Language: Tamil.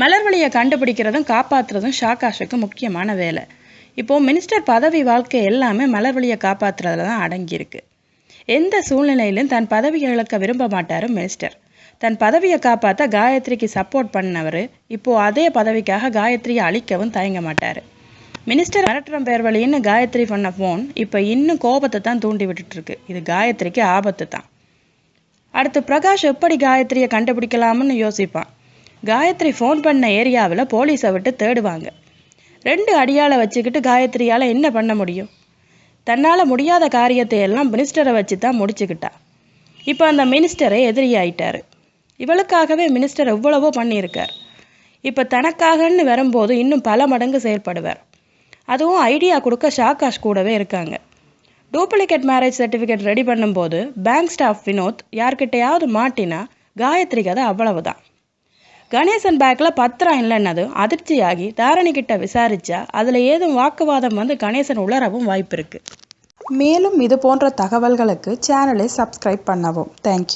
மலர்வழியை கண்டுபிடிக்கிறதும் காப்பாற்றுறதும் ஷாகாஷுக்கு முக்கியமான வேலை. இப்போது மினிஸ்டர் பதவி வாழ்க்கை எல்லாமே மலர்வழியை காப்பாற்றுறதுல தான் அடங்கியிருக்கு. எந்த சூழ்நிலையிலும் தன் பதவியை இழக்க விரும்ப மாட்டார் மினிஸ்டர். தன் பதவியை காப்பாற்ற காயத்ரிக்கு சப்போர்ட் பண்ணவர் இப்போது அதே பதவிக்காக காயத்ரியை அழிக்கவும் தயங்க மாட்டார். மினிஸ்டர் மிரட்டுறம் பேர் வழின்னு காயத்ரி பண்ண ஃபோன் இப்போ இன்னும் கோபத்தை தான் தூண்டி விட்டுட்டுருக்கு. இது காயத்ரிக்கு ஆபத்து தான் அடுத்து பிரகாஷ் எப்படி காயத்ரியை கண்டுபிடிக்கலாம்னு யோசிப்பான். காயத்ரி ஃபோன் பண்ண ஏரியாவில் போலீஸை விட்டு தேடுவாங்க. ரெண்டு அடியாளை வச்சுக்கிட்டு காயத்ரியால் என்ன பண்ண முடியும்? தன்னால் முடியாத காரியத்தை எல்லாம் மினிஸ்டரை வச்சு தான் முடிச்சுக்கிட்டா. இப்போ அந்த மினிஸ்டரே எதிரியாயிட்டார் இவளுக்காகவே மினிஸ்டர் எவ்வளவோ பண்ணியிருக்கார். இப்போ தனக்காகன்னு வரும்போது இன்னும் பல மடங்கு செயல்படுவார். அதுவும் ஐடியா கொடுக்க ஷாகாஷ் கூடவே இருக்காங்க. டூப்ளிகேட் மேரேஜ் சர்டிஃபிகேட் ரெடி பண்ணும்போது பேங்க் ஸ்டாஃப் வினோத் யார்கிட்டையாவது மாட்டினா காயத்ரி கதை அவ்வளவுதான். கணேசன் பேக்கில் பத்திரம் இல்லைன்னது அதிர்ச்சியாகி தாரணி கிட்ட விசாரிச்சா அதில் ஏதும் வாக்குவாதம் வந்து கணேசன் உளரவும் வாய்ப்பு இருக்கு மேலும் இது போன்ற தகவல்களுக்கு சேனலை சப்ஸ்கிரைப் பண்ணவும். தேங்க்யூ